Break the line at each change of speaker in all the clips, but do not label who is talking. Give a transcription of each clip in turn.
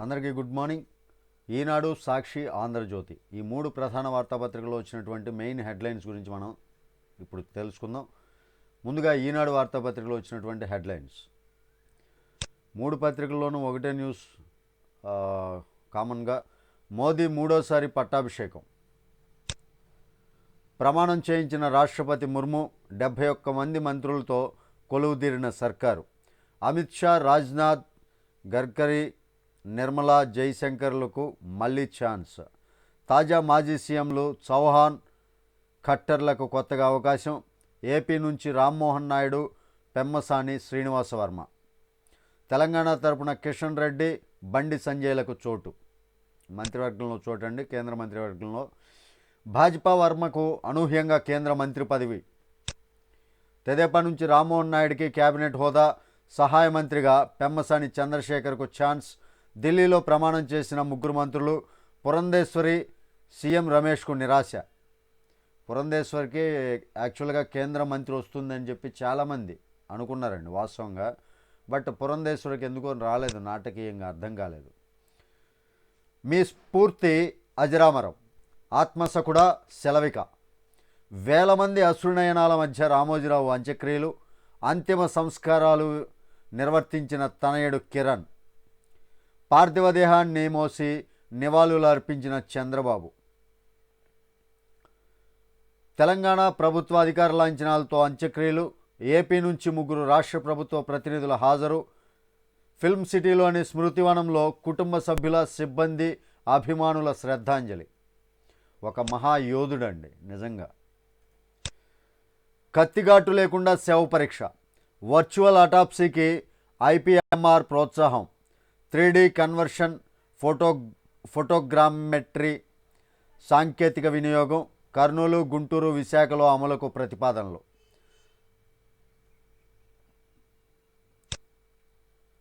అందరికీ good morning. Eenadu Sakshi Andhra Jyothi. ఈ మూడు ప్రధాన వార్తాపత్రికల్లో వచ్చినటువంటి మెయిన్ హెడ్లైన్స్ గురించి మనం ఇప్పుడు తెలుసుకుందాం. ముందుగా ఈనాడు వార్తాపత్రికలో వచ్చినటువంటి హెడ్లైన్స్. మూడు పత్రికల్లోనూ ఒకటే న్యూస్ కామన్గా మోదీ మూడోసారి పట్టాభిషేకం. ప్రమాణం చేయించిన రాష్ట్రపతి ముర్ము డెబ్భై ఒక్క మంది మంత్రులతో కొలువుదీరిన సర్కారు. అమిత్ షా రాజ్నాథ్ గడ్కరీ నిర్మలా జైశంకర్లకు మళ్ళీ ఛాన్స్. తాజా మాజీ సీఎంలు చౌహాన్ ఖట్టర్లకు కొత్తగా అవకాశం. ఏపీ నుంచి రామ్మోహన్ నాయుడు పెమ్మసాని శ్రీనివాసవర్మ. తెలంగాణ తరపున కిషన్ రెడ్డి బండి సంజయ్లకు చోటు. మంత్రివర్గంలో చోటండి కేంద్ర మంత్రివర్గంలో. భాజపా వర్మకు అనూహ్యంగా కేంద్ర మంత్రి పదవి. తెదేపా నుంచి రామ్మోహన్ నాయుడికి కేబినెట్ హోదా. సహాయ మంత్రిగా పెమ్మసాని చంద్రశేఖర్కు ఛాన్స్. ఢిల్లీలో ప్రమాణం చేసిన ముగ్గురు మంత్రులు పురంధేశ్వరి సీఎం రమేష్కు నిరాశ. పురంధేశ్వరికి యాక్చువల్గా కేంద్ర మంత్రి వస్తుందని చెప్పి చాలామంది అనుకున్నారండి వాస్తవంగా. బట్ పురంధేశ్వరికి ఎందుకో రాలేదు నాటకీయంగా అర్థం కాలేదు. మీ స్ఫూర్తి అజరామరం ఆత్మసకుడ సెలవిక. వేల మంది అశ్రునయనాల మధ్య రామోజీరావు అంత్యక్రియలు అంతిమ సంస్కారాలు నిర్వర్తించిన తనయుడు కిరణ్. పార్థివ దేహాన్ని మోసి నివాళులు అర్పించిన చంద్రబాబు. తెలంగాణ ప్రభుత్వ అధికారుల అంచనాలతో అంత్యక్రియలు ఏపీ నుంచి ముగ్గురు రాష్ట్ర ప్రభుత్వ ప్రతినిధుల హాజరు. ఫిల్మ్ సిటీలోని స్మృతివనంలో కుటుంబ సభ్యుల సిబ్బంది అభిమానుల శ్రద్ధాంజలి. ఒక మహాయోధుడండి నిజంగా. కత్తిఘాటు లేకుండా శవ పరీక్ష. వర్చువల్ అటాప్సీకి ఐపీఎంఆర్ ప్రోత్సాహం. త్రీ కన్వర్షన్ ఫోటో ఫోటోగ్రామెట్రీ సాంకేతిక వినియోగం కర్నూలు గుంటూరు విశాఖలో అమలుకు ప్రతిపాదనలు.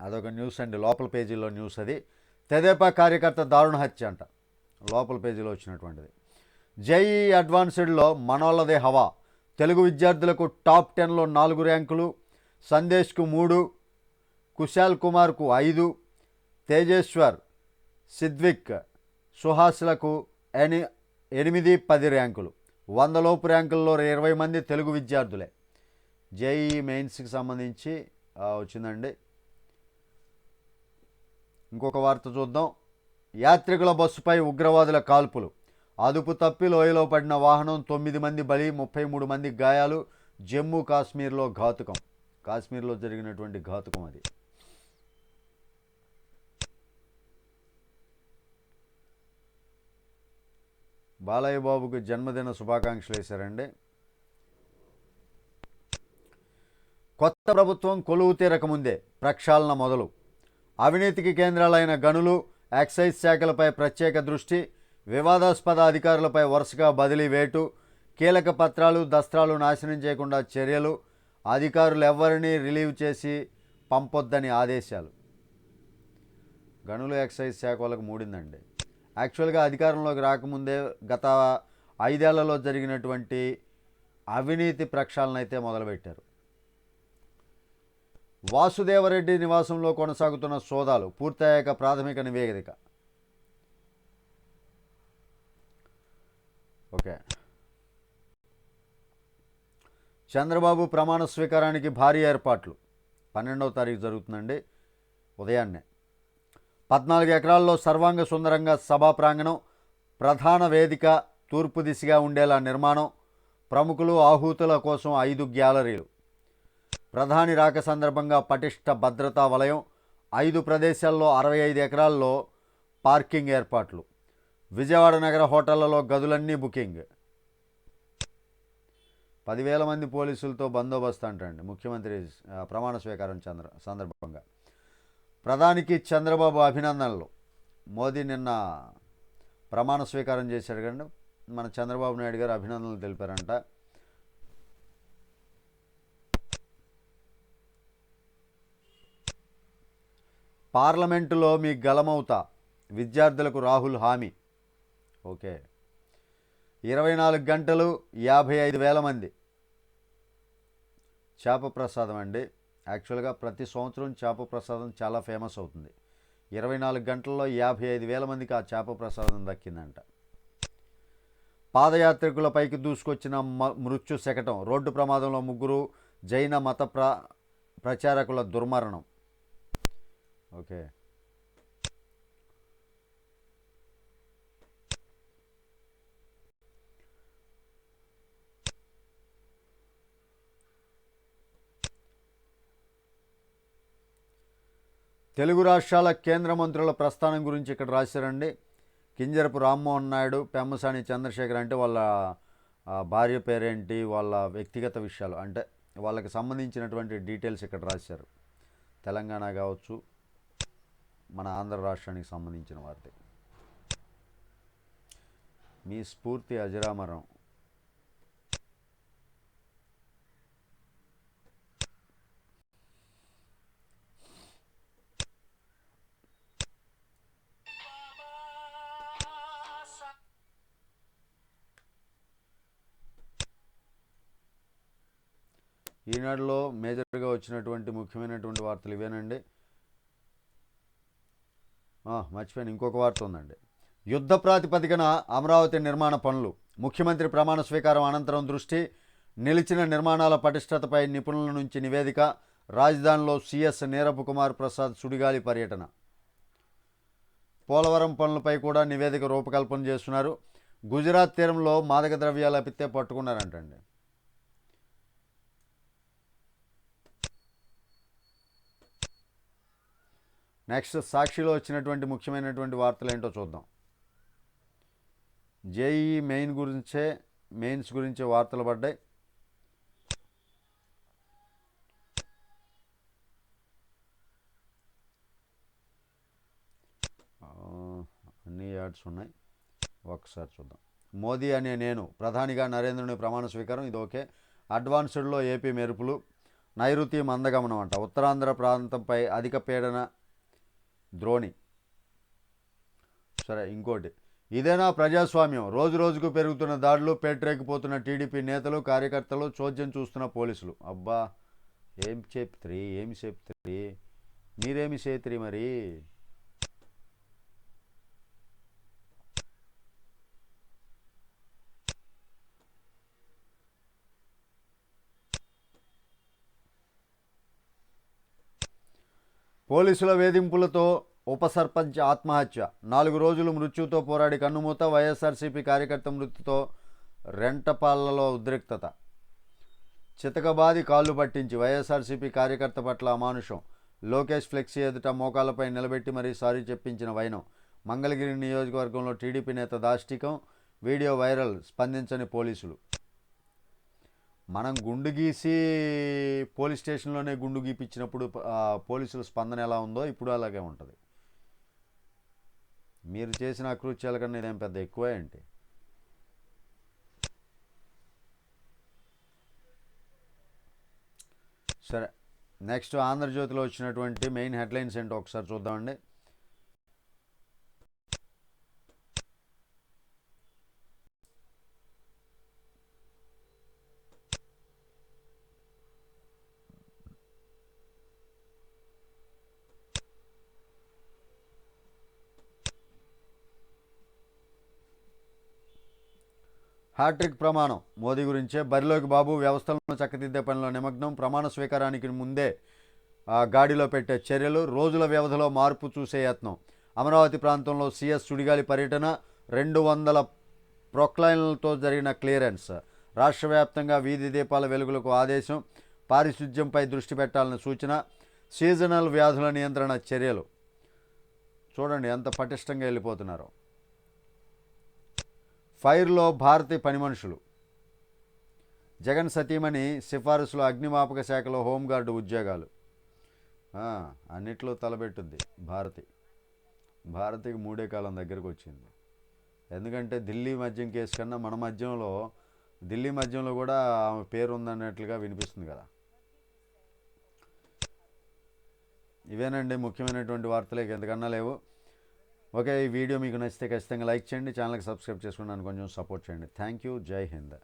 అదొక న్యూస్ అండి లోపల పేజీలో న్యూస్ అది. తెదేపా కార్యకర్త దారుణ హత్య అంట. లోపల పేజీలో వచ్చినటువంటిది. జేఈ అడ్వాన్స్డ్లో మనోళ్ళదే హవా. తెలుగు విద్యార్థులకు టాప్ టెన్లో నాలుగు ర్యాంకులు సందేశ్కు మూడు కుశాల్ కుమార్కు ఐదు తేజేశ్వర్ సిద్విక్ సుహాస్లకు ఎని ఎనిమిది పది ర్యాంకులు. వందలోపు ర్యాంకుల్లో ఇరవై మంది తెలుగు విద్యార్థులే. జేఈ మెయిన్స్కి సంబంధించి వచ్చిందండి. ఇంకొక వార్త చూద్దాం. యాత్రికుల బస్సుపై ఉగ్రవాదుల కాల్పులు. అదుపు తప్పి లోయలో పడిన వాహనం తొమ్మిది మంది బలి ముప్పై మూడు మంది గాయాలు. జమ్మూ కాశ్మీర్లో ఘాతుకం. కాశ్మీర్లో జరిగినటువంటి ఘాతుకం అది. బాలయ్య బాబుకు జన్మదిన శుభాకాంక్షలు వేశారండి. కొత్త ప్రభుత్వం కొలువు తీరకముందే ప్రక్షాళన మొదలు. అవినీతికి కేంద్రాలైన గనులు ఎక్సైజ్ శాఖలపై ప్రత్యేక దృష్టి వివాదాస్పద అధికారులపై వరుసగా బదిలీ వేటు కీలక పత్రాలు దస్త్రాలు నాశనం చేయకుండా చర్యలు అధికారులు ఎవ్వరినీ రిలీవ్ చేసి పంపొద్దని ఆదేశాలు. గనులు ఎక్సైజ్ శాఖ వాళ్ళకు మూడిందండి. యాక్చువల్గా అధికారంలోకి రాకముందే గత ఐదేళ్ళలో జరిగినటువంటి అవినీతి ప్రక్షాళన అయితే మొదలుపెట్టారు. వాసుదేవరెడ్డి నివాసంలో కొనసాగుతున్న సోదాలు పూర్తయ్యాక ప్రాథమిక నివేదిక. ఓకే. చంద్రబాబు ప్రమాణ స్వీకారానికి భారీ ఏర్పాట్లు. పన్నెండవ తారీఖు జరుగుతుందండి. ఉదయాన్నే. పద్నాలుగు ఎకరాల్లో సర్వాంగ సుందరంగా సభా ప్రాంగణం ప్రధాన వేదిక తూర్పు దిశగా ఉండేలా నిర్మాణం ప్రముఖులు ఆహూతుల కోసం ఐదు గ్యాలరీలు. ప్రధాని రాక సందర్భంగా పటిష్ట భద్రతా వలయం ఐదు ప్రదేశాల్లో అరవై ఐదు ఎకరాల్లో పార్కింగ్ ఏర్పాట్లు. విజయవాడ నగర హోటళ్ళలో గదులన్నీ బుకింగ్. పదివేల మంది పోలీసులతో బందోబస్తు అంటండి ముఖ్యమంత్రి ప్రమాణ స్వీకారం చంద్ర సందర్భంగా. ప్రధానికి చంద్రబాబు అభినందనలు. మోదీ నిన్న ప్రమాణ స్వీకారం చేశాడు కండి మన చంద్రబాబు నాయుడు గారు అభినందనలు తెలిపారంట. పార్లమెంటులో మీ గలమవుతా. విద్యార్థులకు రాహుల్ హామీ. ఓకే. ఇరవై నాలుగు గంటలు యాభై ఐదు వేల మంది. చేప ప్రసాదం అండి. యాక్చువల్గా ప్రతి సంవత్సరం చేప ప్రసాదం చాలా ఫేమస్ అవుతుంది. ఇరవై నాలుగు గంటల్లో యాభై ఐదు వేల మందికి ఆ చేప ప్రసాదం దక్కిందంట. పాదయాత్రికులపైకి దూసుకొచ్చిన మ- మృత్యు శకటం రోడ్డు ప్రమాదంలో ముగ్గురు జైన మత ప్ర ప్రచారకుల దుర్మరణం. ఓకే. తెలుగు రాష్ట్రాల కేంద్ర మంత్రుల ప్రస్థానం గురించి ఇక్కడ రాశారండి. కింజరపు రామ్మోహన్ నాయుడు పెమ్మసాని చంద్రశేఖర్ అంటే వాళ్ళ భార్య పేరేంటి వాళ్ళ వ్యక్తిగత విషయాలు అంటే వాళ్ళకి సంబంధించినటువంటి డీటెయిల్స్ ఇక్కడ రాశారు. తెలంగాణ కావచ్చు మన ఆంధ్ర రాష్ట్రానికి సంబంధించిన వార్త మీ స్ఫూర్తి అజరామరం. ఈనాడులో మేజర్గా వచ్చినటువంటి ముఖ్యమైనటువంటి వార్తలు ఇవేనండి? మర్చిపోయాను. ఇంకొక వార్త ఉందండి. యుద్ధ ప్రాతిపదికన అమరావతి నిర్మాణ పనులు. ముఖ్యమంత్రి ప్రమాణ స్వీకారం అనంతరం దృష్టి నిలిచిన నిర్మాణాల పటిష్టతపై నిపుణుల నుంచి నివేదిక. రాజధానిలో సిఎస్ నీరబ్ కుమార్ ప్రసాద్ సుడిగాలి పర్యటన. పోలవరం పనులపై కూడా నివేదిక రూపకల్పన చేస్తున్నారు. గుజరాత్ తీరంలో మాదక ద్రవ్యాలు అపితే పట్టుకున్నారంటండి. నెక్స్ట్ సాక్షిలో వచ్చినటువంటి ముఖ్యమైనటువంటి వార్తలు ఏంటో చూద్దాం. జేఈ మెయిన్ గురించే మెయిన్స్ గురించే వార్తలు పడ్డాయి. అన్ని యాడ్స్ ఉన్నాయి. ఒకసారి చూద్దాం. మోదీ అనే నేను ప్రధానిగా నరేంద్రుని ప్రమాణ స్వీకారం ఇది ఓకే. అడ్వాన్స్డ్లో ఏపీ మెరుపులు నైరుతి మందగమనం అంట. ఉత్తరాంధ్ర ప్రాంతంపై అధిక పీడన ద్రోణి. సరే ఇంకోటి. ఇదేనా ప్రజాస్వామ్యం? రోజు రోజుకు పెరుగుతున్న దాడులు పేటరేకిపోతున్న టీడీపీ నేతలు కార్యకర్తలు చోద్యం చూస్తున్న పోలీసులు. అబ్బా ఏం చెప్తారు ఏమి చెప్తారు మీరేమి చేతురి మరి? పోలీసుల వేధింపులతో ఉప సర్పంచ్ ఆత్మహత్య. నాలుగు రోజులు మృత్యుతో పోరాడి కన్నుమూత వైఎస్ఆర్సీపీ కార్యకర్త మృతితో రెంటపాళ్ళలో ఉద్రిక్తత. చితకబాది కాళ్ళు పట్టించి వైఎస్ఆర్సీపీ కార్యకర్త పట్ల అమానుషం. లోకేష్ ఫ్లెక్సీ ఎదుట మోకాలపై నిలబెట్టి మరీ సారీ చెప్పించిన వైనం. మంగళగిరి నియోజకవర్గంలో టీడీపీ నేత దాష్టికం. Video viral. స్పందించని పోలీసులు. మనం గుండు గీసి పోలీస్ స్టేషన్లోనే గుండు గీపించినప్పుడు పోలీసుల స్పందన ఎలా ఉందో ఇప్పుడు అలాగే ఉంటుంది. మీరు చేసిన అకృత్యాల కన్నా ఇదేం పెద్ద ఎక్కువ ఏంటి? సరే నెక్స్ట్ ఆంధ్రజ్యోతిలో వచ్చినటువంటి మెయిన్ హెడ్లైన్స్ ఏంటో ఒకసారి చూద్దామండి. హ్యాట్రిక్ ప్రమాణం. మోదీ గురించే బరిలోకి బాబు వ్యవస్థలను చక్కదిద్దే పనిలో నిమగ్నం. ప్రమాణ స్వీకారానికి ముందే గాడిలో పెట్టే చర్యలు రోజుల వ్యవధిలో మార్పు చూసే యత్నం. అమరావతి ప్రాంతంలో సీఎస్ సుడిగాలి పర్యటన రెండు వందల ప్రొక్లైన్లతో జరిగిన క్లియరెన్స్. రాష్ట్ర వ్యాప్తంగా వీధి దీపాల వెలుగులకు ఆదేశం పారిశుధ్యంపై దృష్టి పెట్టాలని సూచన సీజనల్ వ్యాధుల నియంత్రణ చర్యలు. చూడండి ఎంత పటిష్టంగా వెళ్ళిపోతున్నారో. ఫైర్లో భారతీ పని మనుషులు జగన్ సతీమణి సిఫారసులో అగ్నిమాపక శాఖలో హోంగార్డు ఉద్యోగాలు. అన్నిట్లో తలబెట్టుద్ది భారతి. భారతికి మూడే కాలం దగ్గరకు వచ్చింది. ఎందుకంటే ఢిల్లీ మద్యం కేసు కన్నా మన మద్యంలో ఢిల్లీ మద్యంలో కూడా ఆమె పేరు ఉందన్నట్లుగా వినిపిస్తుంది కదా. ఇవేనండి ముఖ్యమైనటువంటి వార్తలు ఎందుకన్నా లేవు. ఓకే ఈ వీడియో మీకు నచ్చితే ఖచ్చితంగా లైక్ చేయండి ఛానల్కి సబ్స్క్రైబ్ చేసుకుని నన్ను కొంచెం సపోర్ట్ చేయండి. థ్యాంక్ యూ జై హింద్.